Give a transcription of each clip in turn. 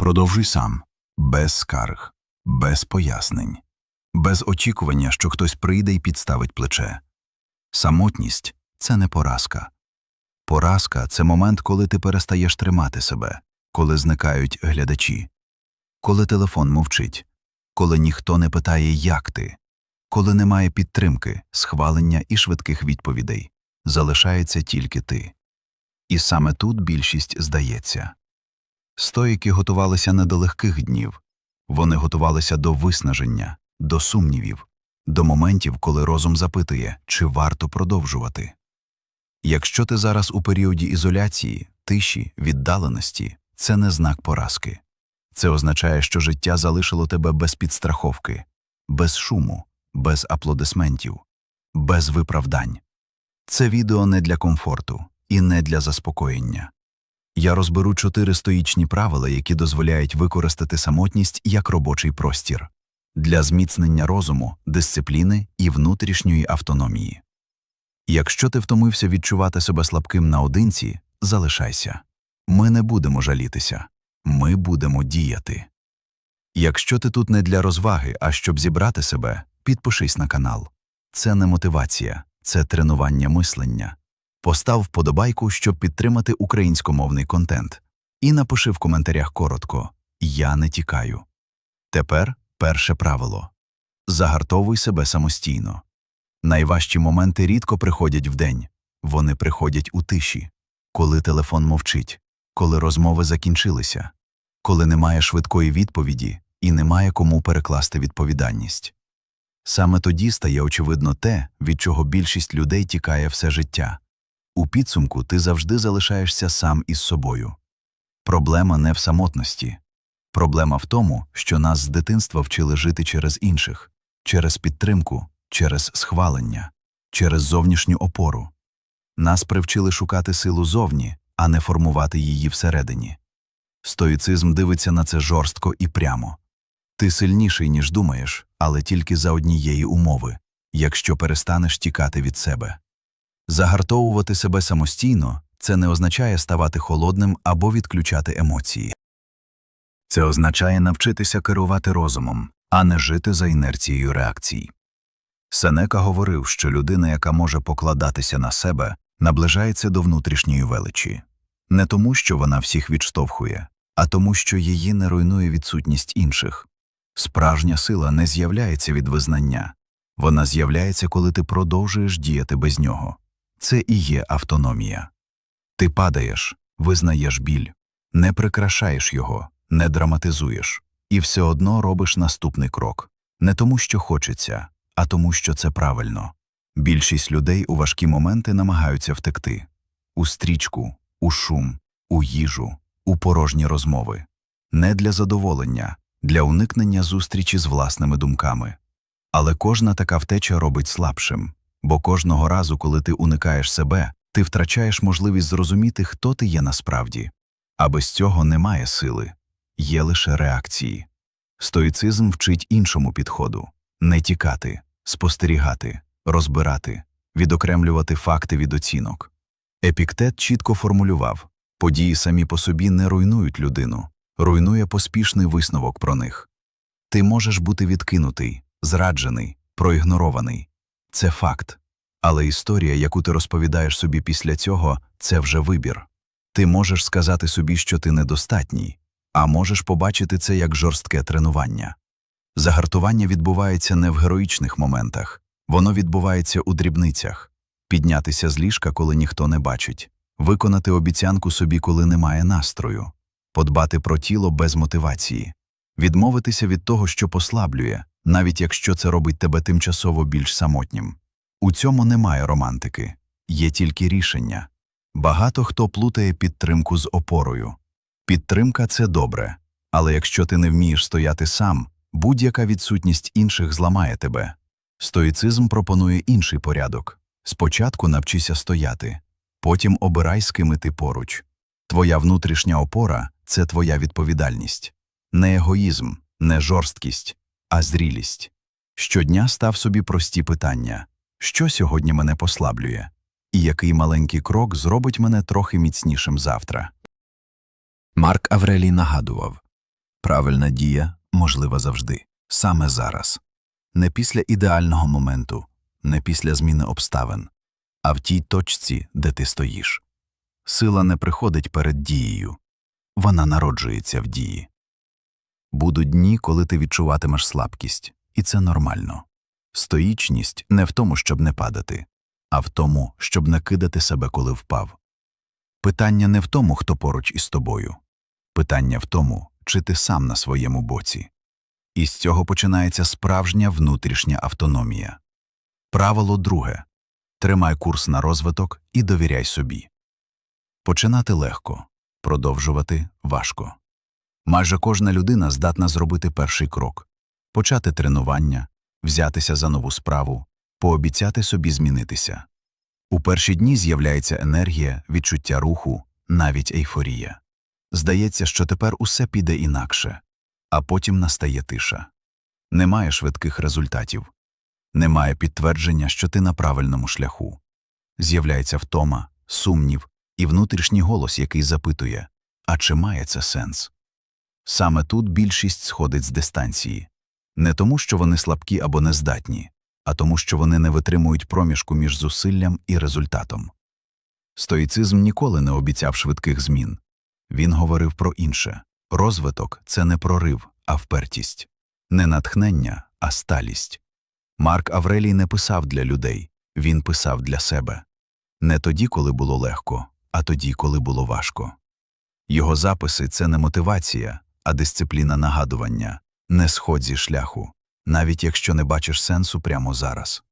Продовжуй сам, без скарг, без пояснень, без очікування, що хтось прийде і підставить плече. Самотність це не поразка. Поразка це момент, коли ти перестаєш тримати себе, коли зникають глядачі, коли телефон мовчить, коли ніхто не питає, як ти, коли немає підтримки, схвалення і швидких відповідей, залишається тільки ти. І саме тут більшість здається. Стоїки готувалися не до легких днів, вони готувалися до виснаження, до сумнівів, до моментів, коли розум запитує, чи варто продовжувати. Якщо ти зараз у періоді ізоляції, тиші, віддаленості, це не знак поразки. Це означає, що життя залишило тебе без підстраховки, без шуму, без аплодисментів, без виправдань. Це відео не для комфорту і не для заспокоєння. Я розберу чотири стоїчні правила, які дозволяють використати самотність як робочий простір для зміцнення розуму, дисципліни і внутрішньої автономії. Якщо ти втомився відчувати себе слабким наодинці, залишайся. Ми не будемо жалітися, ми будемо діяти. Якщо ти тут не для розваги, а щоб зібрати себе, підпишись на канал. Це не мотивація, це тренування мислення. Постав вподобайку, щоб підтримати українськомовний контент. І напиши в коментарях коротко Я не тікаю. Тепер перше правило загартовуй себе самостійно. Найважчі моменти рідко приходять вдень, вони приходять у тиші, коли телефон мовчить, коли розмови закінчилися, коли немає швидкої відповіді і немає кому перекласти відповідальність. Саме тоді стає очевидно те, від чого більшість людей тікає все життя. У підсумку ти завжди залишаєшся сам із собою. Проблема не в самотності. Проблема в тому, що нас з дитинства вчили жити через інших, через підтримку, через схвалення, через зовнішню опору. Нас привчили шукати силу зовні, а не формувати її всередині. Стоїцизм дивиться на це жорстко і прямо. Ти сильніший, ніж думаєш, але тільки за однієї умови, якщо перестанеш тікати від себе. Загартовувати себе самостійно це не означає ставати холодним або відключати емоції. Це означає навчитися керувати розумом, а не жити за інерцією реакцій. Сенека говорив, що людина, яка може покладатися на себе, наближається до внутрішньої величі, не тому, що вона всіх відштовхує, а тому, що її не руйнує відсутність інших. Справжня сила не з'являється від визнання, вона з'являється, коли ти продовжуєш діяти без нього. Це і є автономія. Ти падаєш, визнаєш біль, не прикрашаєш його, не драматизуєш, і все одно робиш наступний крок не тому, що хочеться, а тому, що це правильно. Більшість людей у важкі моменти намагаються втекти у стрічку, у шум, у їжу, у порожні розмови, не для задоволення, для уникнення зустрічі з власними думками. Але кожна така втеча робить слабшим, бо кожного разу, коли ти уникаєш себе, ти втрачаєш можливість зрозуміти, хто ти є насправді. А без цього немає сили, є лише реакції. Стоїцизм вчить іншому підходу не тікати, спостерігати, розбирати, відокремлювати факти від оцінок. Епіктет чітко формулював події самі по собі не руйнують людину, руйнує поспішний висновок про них. Ти можеш бути відкинутий, зраджений, проігнорований. Це факт. Але історія, яку ти розповідаєш собі після цього, це вже вибір. Ти можеш сказати собі, що ти недостатній, а можеш побачити це як жорстке тренування. Загартування відбувається не в героїчних моментах, воно відбувається у дрібницях піднятися з ліжка, коли ніхто не бачить, виконати обіцянку собі, коли немає настрою, подбати про тіло без мотивації, відмовитися від того, що послаблює, навіть якщо це робить тебе тимчасово більш самотнім. У цьому немає романтики, є тільки рішення. Багато хто плутає підтримку з опорою. Підтримка це добре, але якщо ти не вмієш стояти сам, будь-яка відсутність інших зламає тебе. Стоїцизм пропонує інший порядок спочатку навчися стояти, потім обирай, з ким ти поруч. Твоя внутрішня опора це твоя відповідальність, не егоїзм, не жорсткість, а зрілість. Щодня став собі прості питання що сьогодні мене послаблює, і який маленький крок зробить мене трохи міцнішим завтра. Марк Аврелій нагадував Правильна дія можлива завжди, саме зараз. Не після ідеального моменту, не після зміни обставин, а в тій точці, де ти стоїш. Сила не приходить перед дією, вона народжується в дії. Будуть дні, коли ти відчуватимеш слабкість, і це нормально. Стоїчність не в тому, щоб не падати, а в тому, щоб не кидати себе, коли впав. Питання не в тому, хто поруч із тобою. Питання в тому, чи ти сам на своєму боці. І з цього починається справжня внутрішня автономія. Правило друге тримай курс на розвиток і довіряй собі. Починати легко, продовжувати важко. Майже кожна людина здатна зробити перший крок почати тренування, взятися за нову справу, пообіцяти собі змінитися. У перші дні з'являється енергія, відчуття руху, навіть ейфорія. Здається, що тепер усе піде інакше, а потім настає тиша. Немає швидких результатів, немає підтвердження, що ти на правильному шляху. З'являється втома, сумнів і внутрішній голос, який запитує а чи має це сенс? Саме тут більшість сходить з дистанції не тому, що вони слабкі або нездатні, а тому, що вони не витримують проміжку між зусиллям і результатом. Стоїцизм ніколи не обіцяв швидких змін. Він говорив про інше розвиток це не прорив, а впертість, не натхнення, а сталість. Марк Аврелій не писав для людей, він писав для себе не тоді, коли було легко, а тоді, коли було важко. Його записи це не мотивація, а дисципліна нагадування, не сход зі шляху, навіть якщо не бачиш сенсу прямо зараз.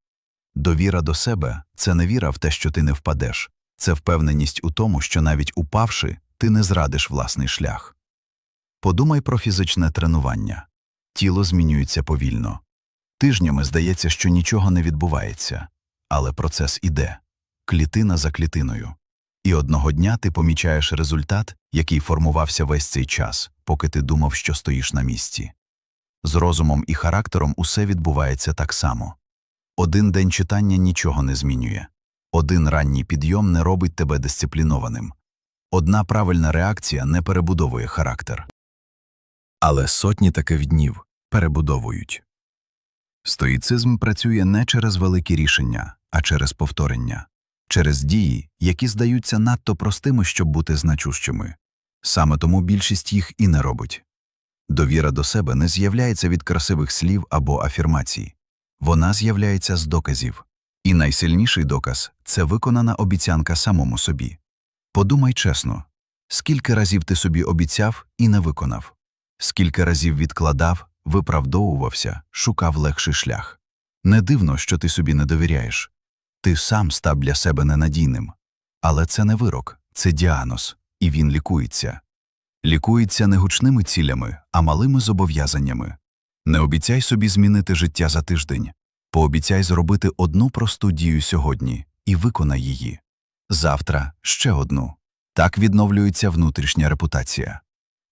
Довіра до себе це не віра в те, що ти не впадеш, це впевненість у тому, що навіть упавши, ти не зрадиш власний шлях. Подумай про фізичне тренування тіло змінюється повільно. Тижнями здається, що нічого не відбувається, але процес іде клітина за клітиною. І одного дня ти помічаєш результат, який формувався весь цей час, поки ти думав, що стоїш на місці. З розумом і характером усе відбувається так само. Один день читання нічого не змінює, один ранній підйом не робить тебе дисциплінованим, одна правильна реакція не перебудовує характер. Але сотні таких днів перебудовують. Стоїцизм працює не через великі рішення, а через повторення, через дії, які здаються надто простими, щоб бути значущими. Саме тому більшість їх і не робить. Довіра до себе не з'являється від красивих слів або афірмацій, вона з'являється з доказів. І найсильніший доказ це виконана обіцянка самому собі. Подумай чесно, скільки разів ти собі обіцяв і не виконав, скільки разів відкладав, виправдовувався, шукав легший шлях. Не дивно, що ти собі не довіряєш. Ти сам став для себе ненадійним. Але це не вирок, це діагноз, і він лікується. Лікується не гучними цілями, а малими зобов'язаннями. Не обіцяй собі змінити життя за тиждень, пообіцяй зробити одну просту дію сьогодні і виконай її. Завтра ще одну. Так відновлюється внутрішня репутація.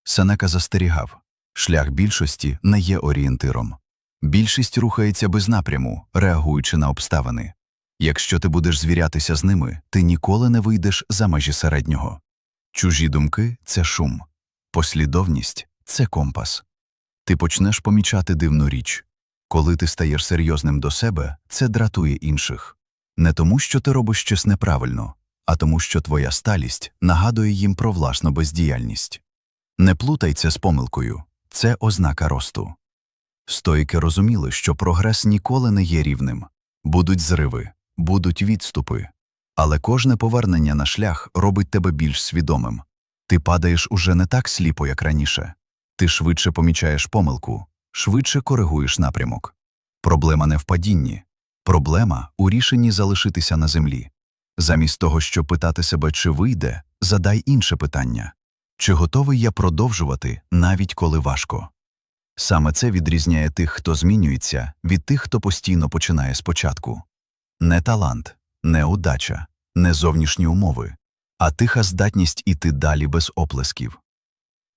Сенека застерігав шлях більшості не є орієнтиром. Більшість рухається без напряму, реагуючи на обставини. Якщо ти будеш звірятися з ними, ти ніколи не вийдеш за межі середнього. Чужі думки це шум, послідовність це компас. Ти почнеш помічати дивну річ. Коли ти стаєш серйозним до себе, це дратує інших. Не тому, що ти робиш щось неправильно, а тому, що твоя сталість нагадує їм про власну бездіяльність. Не плутай це з помилкою це ознака росту. Стоїки розуміли, що прогрес ніколи не є рівним будуть зриви, будуть відступи, але кожне повернення на шлях робить тебе більш свідомим. Ти падаєш уже не так сліпо, як раніше, ти швидше помічаєш помилку, швидше коригуєш напрямок. Проблема не в падінні, проблема у рішенні залишитися на землі. Замість того, щоб питати себе, чи вийде, задай інше питання чи готовий я продовжувати, навіть коли важко. Саме це відрізняє тих, хто змінюється, від тих, хто постійно починає спочатку. Не талант, не удача, не зовнішні умови, а тиха здатність іти далі без оплесків.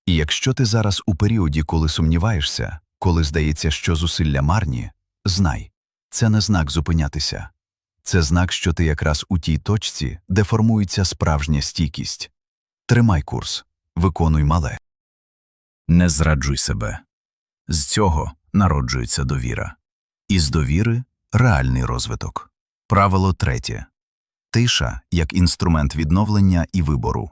І якщо ти зараз у періоді, коли сумніваєшся, коли здається, що зусилля марні, знай це не знак зупинятися, це знак, що ти якраз у тій точці, де формується справжня стійкість. Тримай курс, виконуй мале. Не зраджуй себе. З цього народжується довіра. Із довіри реальний розвиток. Правило третє. Тиша як інструмент відновлення і вибору.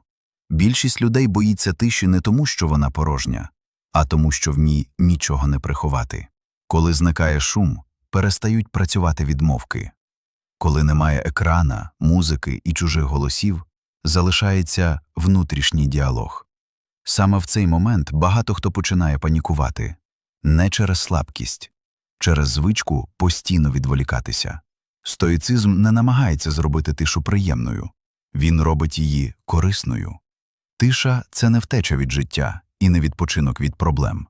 Більшість людей боїться тиші не тому, що вона порожня, а тому, що в ній нічого не приховати. Коли зникає шум, перестають працювати відмовки. Коли немає екрана, музики і чужих голосів, залишається внутрішній діалог. Саме в цей момент багато хто починає панікувати не через слабкість, через звичку постійно відволікатися. Стоїцизм не намагається зробити тишу приємною, він робить її корисною. Тиша це не втеча від життя і не відпочинок від проблем.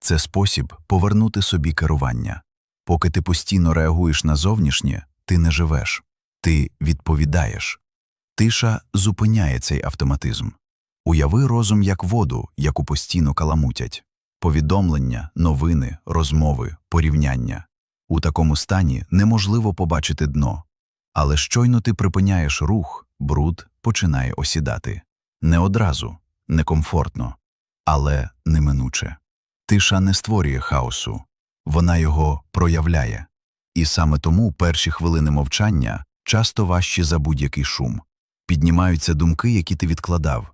Це спосіб повернути собі керування. Поки ти постійно реагуєш на зовнішнє, ти не живеш, ти відповідаєш. Тиша зупиняє цей автоматизм. Уяви розум як воду, яку постійно каламутять повідомлення, новини, розмови, порівняння. У такому стані неможливо побачити дно. Але щойно ти припиняєш рух, бруд починає осідати. Не одразу, некомфортно, але неминуче. Тиша не створює хаосу, вона його проявляє. І саме тому перші хвилини мовчання часто важчі за будь-який шум. Піднімаються думки, які ти відкладав,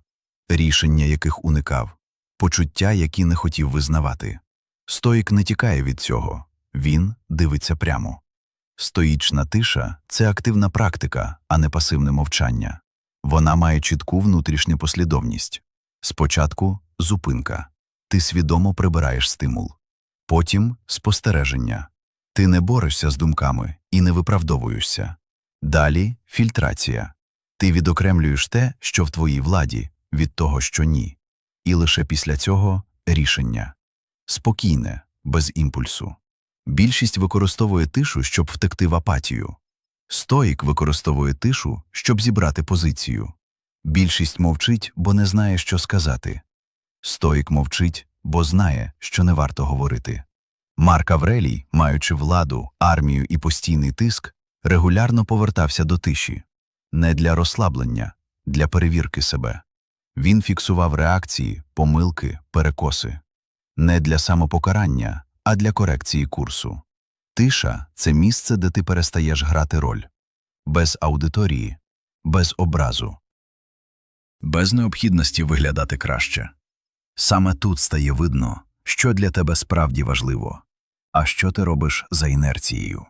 рішення яких уникав, почуття, які не хотів визнавати. Стоїк не тікає від цього, він дивиться прямо. Стоїчна тиша це активна практика, а не пасивне мовчання. Вона має чітку внутрішню послідовність. Спочатку зупинка. Ти свідомо прибираєш стимул. Потім спостереження. Ти не борешся з думками і не виправдовуєшся. Далі фільтрація. Ти відокремлюєш те, що в твоїй владі, від того, що ні. І лише після цього рішення. Спокійне, без імпульсу. Більшість використовує тишу, щоб втекти в апатію. Стоїк використовує тишу, щоб зібрати позицію. Більшість мовчить, бо не знає, що сказати. Стоїк мовчить, бо знає, що не варто говорити. Марк Аврелій, маючи владу, армію і постійний тиск, регулярно повертався до тиші не для розслаблення, для перевірки себе. Він фіксував реакції, помилки, перекоси не для самопокарання, а для корекції курсу. Тиша це місце, де ти перестаєш грати роль без аудиторії, без образу, без необхідності виглядати краще. Саме тут стає видно, що для тебе справді важливо, а що ти робиш за інерцією,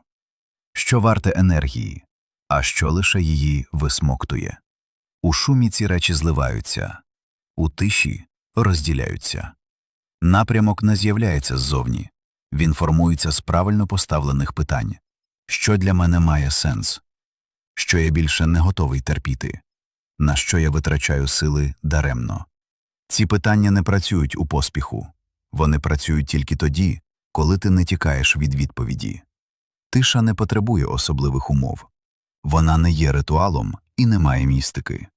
що варте енергії, а що лише її висмоктує. У шумі ці речі зливаються, у тиші розділяються. Напрямок не з'являється ззовні, він формується з правильно поставлених питань. Що для мене має сенс, що я більше не готовий терпіти, на що я витрачаю сили даремно. Ці питання не працюють у поспіху, вони працюють тільки тоді, коли ти не тікаєш від відповіді. Тиша не потребує особливих умов, вона не є ритуалом і не має містики.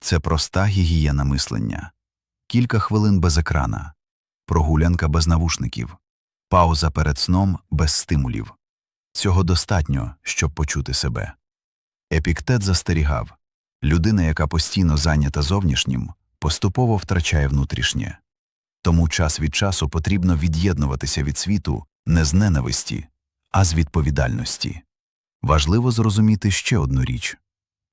Це проста гігієна мислення, кілька хвилин без екрана, прогулянка без навушників, пауза перед сном без стимулів. Цього достатньо, щоб почути себе. Епіктет застерігав людина, яка постійно зайнята зовнішнім, поступово втрачає внутрішнє. Тому час від часу потрібно від'єднуватися від світу не з ненависті, а з відповідальності. Важливо зрозуміти ще одну річ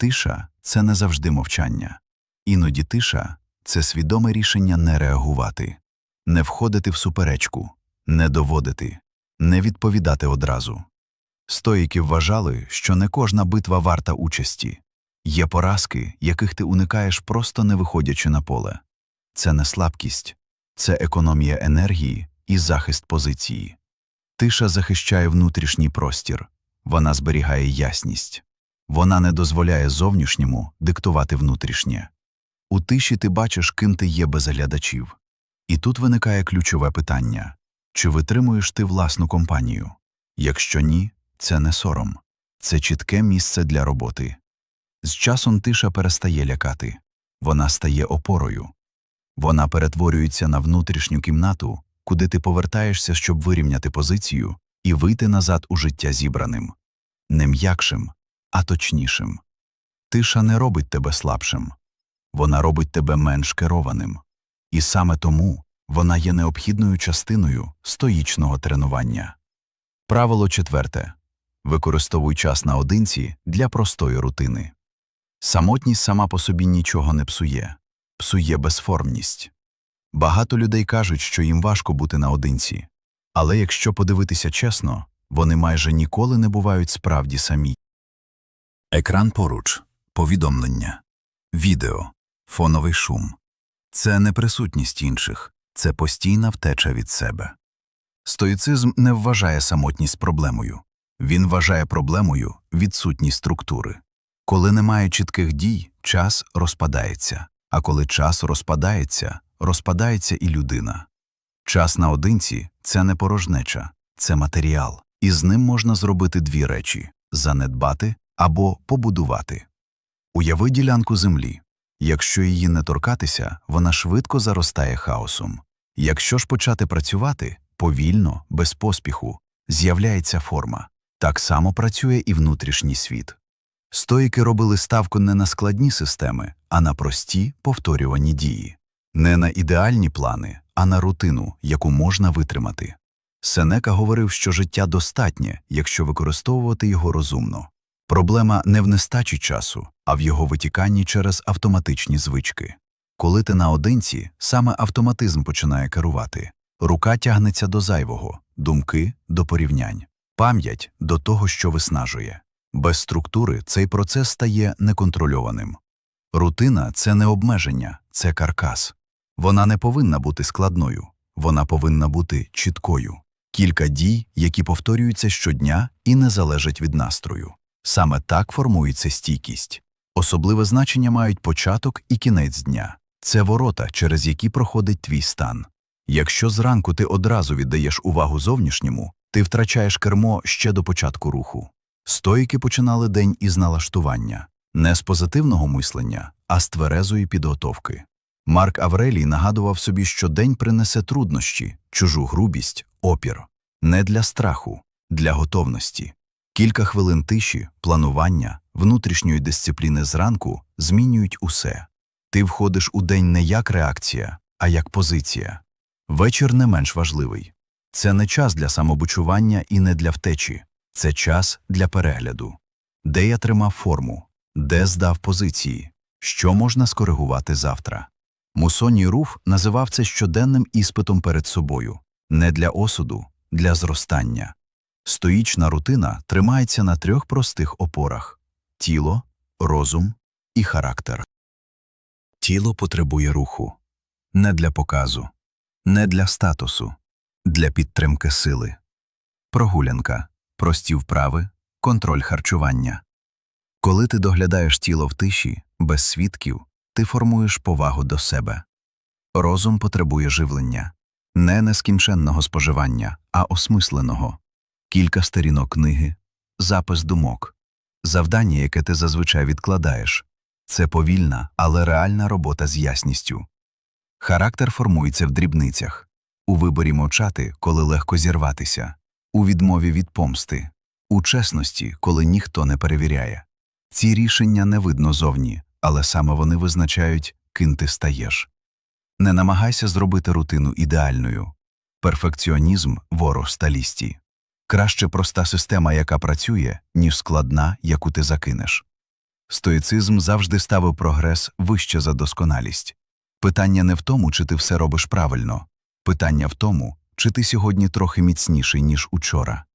тиша це не завжди мовчання, іноді тиша це свідоме рішення не реагувати, не входити в суперечку, не доводити, не відповідати одразу. Стоїки вважали, що не кожна битва варта участі, є поразки, яких ти уникаєш, просто не виходячи на поле. Це не слабкість, це економія енергії і захист позиції. Тиша захищає внутрішній простір, вона зберігає ясність, вона не дозволяє зовнішньому диктувати внутрішнє. У тиші ти бачиш, ким ти є без глядачів. І тут виникає ключове питання чи витримуєш ти власну компанію? Якщо ні, це не сором, це чітке місце для роботи. З часом тиша перестає лякати, вона стає опорою, вона перетворюється на внутрішню кімнату, куди ти повертаєшся, щоб вирівняти позицію і вийти назад у життя зібраним, не м'якшим, а точнішим. Тиша не робить тебе слабшим, вона робить тебе менш керованим. І саме тому вона є необхідною частиною стоїчного тренування. Правило четверте. Використовуй час наодинці для простої рутини. Самотність сама по собі нічого не псує, псує безформність. Багато людей кажуть, що їм важко бути наодинці, але якщо подивитися чесно, вони майже ніколи не бувають справді самі. Екран поруч, повідомлення, відео, фоновий шум. Це не присутність інших, це постійна втеча від себе. Стоїцизм не вважає самотність проблемою. Він вважає проблемою відсутність структури. Коли немає чітких дій, час розпадається, а коли час розпадається, розпадається і людина. Час наодинці це не порожнеча, це матеріал, і з ним можна зробити дві речі занедбати або побудувати. Уяви ділянку землі. Якщо її не торкатися, вона швидко заростає хаосом. Якщо ж почати працювати повільно, без поспіху, з'являється форма. Так само працює і внутрішній світ. Стоїки робили ставку не на складні системи, а на прості повторювані дії, не на ідеальні плани, а на рутину, яку можна витримати. Сенека говорив, що життя достатнє, якщо використовувати його розумно. Проблема не в нестачі часу, а в його витіканні через автоматичні звички. Коли ти наодинці, саме автоматизм починає керувати. Рука тягнеться до зайвого, думки до порівнянь, пам'ять до того, що виснажує. Без структури цей процес стає неконтрольованим. Рутина це не обмеження, це каркас. Вона не повинна бути складною, вона повинна бути чіткою. Кілька дій, які повторюються щодня і не залежать від настрою. Саме так формується стійкість. Особливе значення мають початок і кінець дня. Це ворота, через які проходить твій стан. Якщо зранку ти одразу віддаєш увагу зовнішньому, ти втрачаєш кермо ще до початку руху. Стоїки починали день із налаштування, не з позитивного мислення, а з тверезої підготовки. Марк Аврелій нагадував собі, що день принесе труднощі, чужу грубість, опір. Не для страху, для готовності. Кілька хвилин тиші, планування, внутрішньої дисципліни зранку змінюють усе. Ти входиш у день не як реакція, а як позиція. Вечір не менш важливий. Це не час для самобучування і не для втечі, це час для перегляду. Де я тримав форму, де здав позиції, що можна скоригувати завтра. Мусоній Руф називав це щоденним іспитом перед собою не для осуду, для зростання. Стоїчна рутина тримається на трьох простих опорах тіло, розум і характер. Тіло потребує руху не для показу, не для статусу, для підтримки сили. Прогулянка, прості вправи, контроль харчування. Коли ти доглядаєш тіло в тиші, без свідків, ти формуєш повагу до себе. Розум потребує живлення, не нескінченного споживання, а осмисленого. Кілька сторінок книги, запис думок, завдання, яке ти зазвичай відкладаєш. Це повільна, але реальна робота з ясністю. Характер формується в дрібницях, у виборі мовчати, коли легко зірватися, у відмові від помсти, у чесності, коли ніхто не перевіряє. Ці рішення не видно зовні, але саме вони визначають, ким ти стаєш. Не намагайся зробити рутину ідеальною. Перфекціонізм ворог сталісті. Краще проста система, яка працює, ніж складна, яку ти закинеш. Стоїцизм завжди ставив прогрес вище за досконалість. Питання не в тому, чи ти все робиш правильно, питання в тому, чи ти сьогодні трохи міцніший, ніж учора.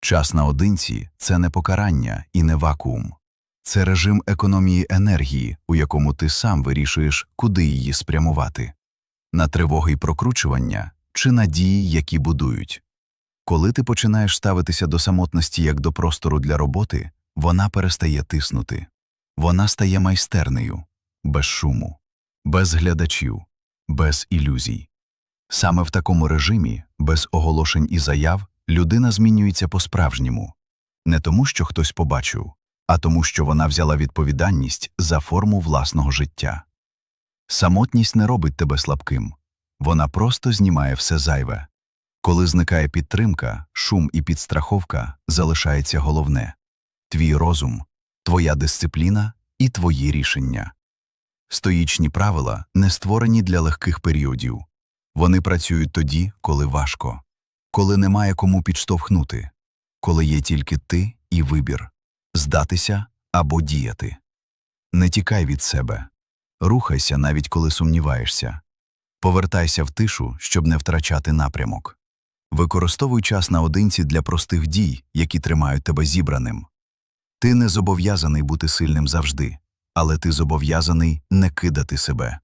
Час наодинці це не покарання і не вакуум. Це режим економії енергії, у якому ти сам вирішуєш, куди її спрямувати на тривоги й прокручування чи на дії, які будують. Коли ти починаєш ставитися до самотності як до простору для роботи, вона перестає тиснути, вона стає майстернею, без шуму, без глядачів, без ілюзій. Саме в такому режимі, без оголошень і заяв, людина змінюється по-справжньому не тому, що хтось побачив, а тому, що вона взяла відповідальність за форму власного життя. Самотність не робить тебе слабким, вона просто знімає все зайве. Коли зникає підтримка, шум і підстраховка, залишається головне твій розум, твоя дисципліна і твої рішення. Стоїчні правила не створені для легких періодів, Вони працюють тоді, коли важко, коли немає кому підштовхнути, коли є тільки ти і вибір здатися або діяти. Не тікай від себе, рухайся, навіть коли сумніваєшся. Повертайся в тишу, щоб не втрачати напрямок. Використовуй час наодинці для простих дій, які тримають тебе зібраним. Ти не зобов'язаний бути сильним завжди, але ти зобов'язаний не кидати себе.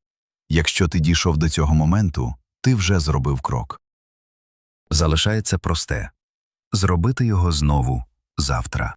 Якщо ти дійшов до цього моменту, ти вже зробив крок. Залишається просте зробити його знову завтра.